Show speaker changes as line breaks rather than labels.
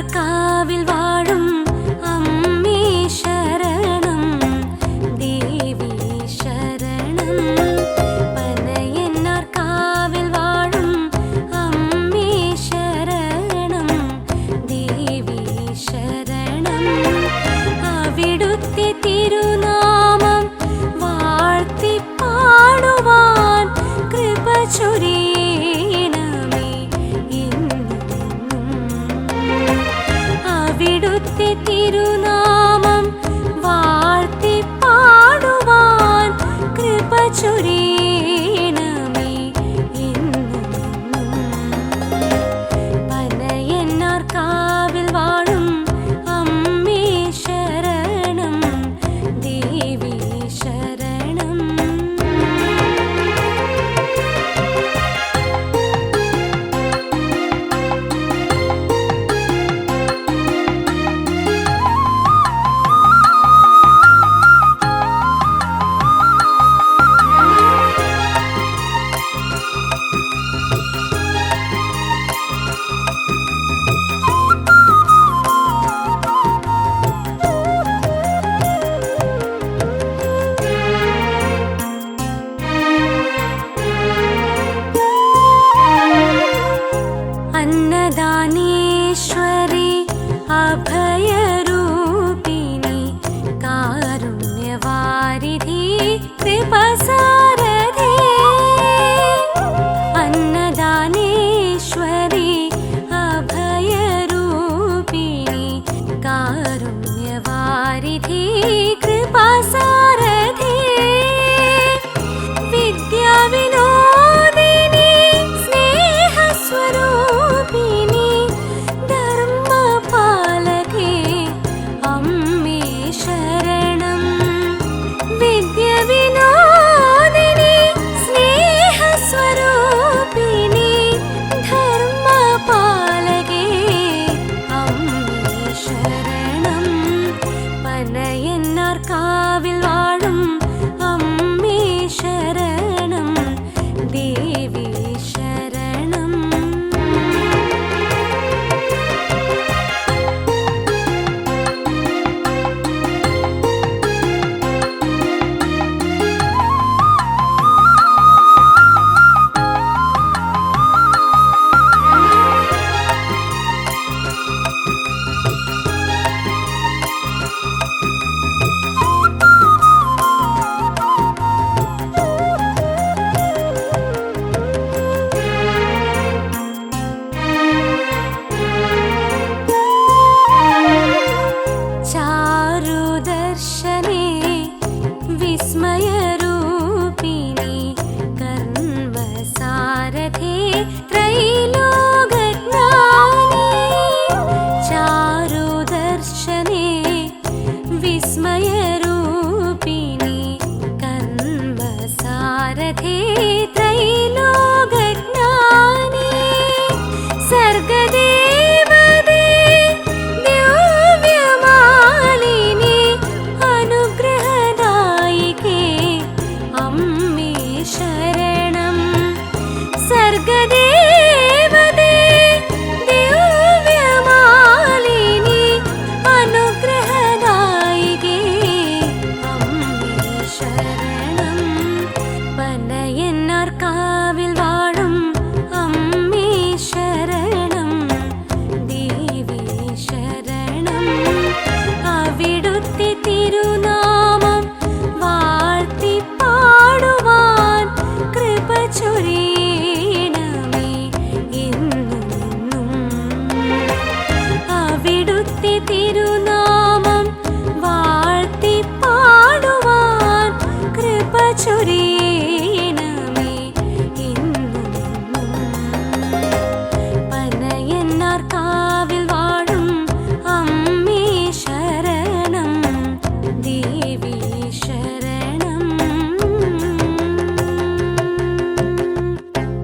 പാർക്കാവിൽ വാഴും അമ്മീ ശരണം. ദേവി ശരണം. പനയന്നാർക്കാവിൽ വാഴും അമ്മീ ശരണം. ദേവി ശരണം. അവിടുത്തെ തിരുനാമം വാഴ്ത്തി പാടുവാൻ കൃപ ചൊരി tiruna अभयरूपिणि कारुण्यवारिधि कृपसा ಸ್ವರ್ಗದೇ തിരുനാമം